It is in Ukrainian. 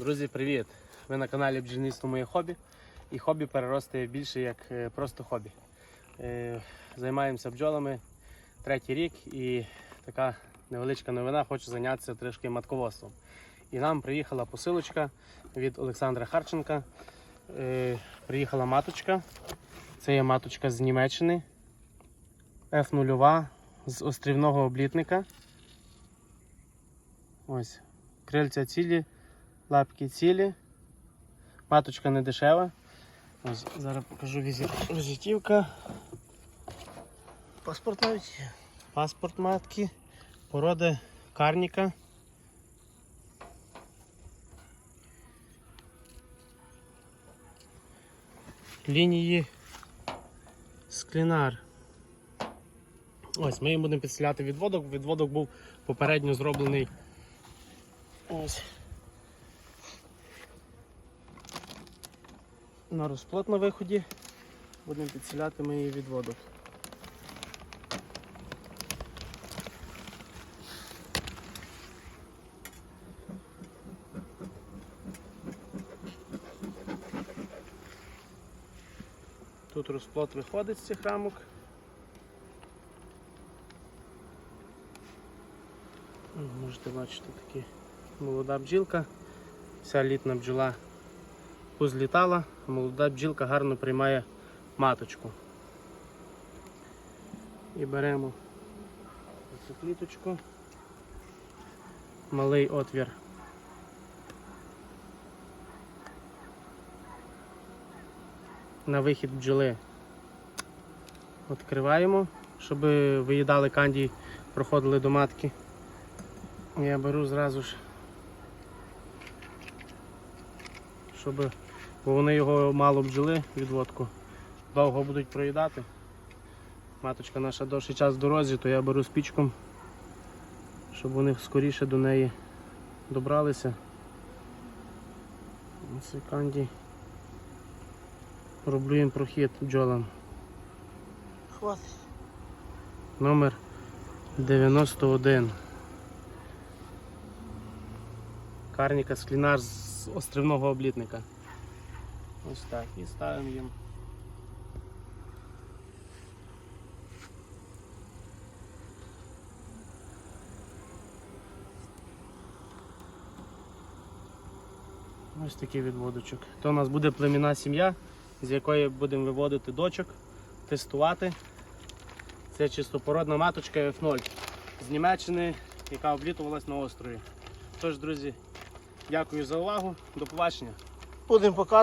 Друзі, привіт! Ви на каналі Бджільництво Моє хобі. І хобі переросте більше як е, просто хобі. Е, Займаємося бджолами третій рік і така невеличка новина, хочу зайнятися трішки матководством. І нам приїхала посилочка від Олександра Харченка. Е, Приїхала маточка. Це є маточка з Німеччини. F0 з острівного облітника. Ось. Крильця цілі, лапки цілі. Маточка не дешева. Ось, зараз покажу візитівка. Паспорт навіть. Паспорт матки, породи карніка. Лінії склінар. Ось, ми їм будемо підселяти відводок. Відводок був попередньо зроблений. Ось. На розплод на виході. Будемо підселяти ми її відводок. Тут розплод виходить з цих рамок. Можете бачити такі молода бджілка. Вся літна бджола позлітала, молода бджілка гарно приймає маточку. І беремо цю кліточку, малий отвір. на вихід бджоли. Відкриваємо, щоб виїдали канді, проходили до матки. Я беру зразу ж, щоб, бо вони його мало бджоли відводку, довго будуть проїдати. Маточка наша довший час в дорозі, то я беру спічком, щоб вони скоріше до неї добралися. Ось і. Роблю їм прохід бджолам. Хватить. Номер 91. Карніка склінар з острівного облітника. Ось так. І ставимо їм. Ось такий відводочок. То у нас буде племінна сім'я, з якої будемо виводити дочок, тестувати. Це чистопородна маточка F0 з Німеччини, яка облітувалась на острові. Тож, друзі, дякую за увагу. До побачення. Будемо показувати.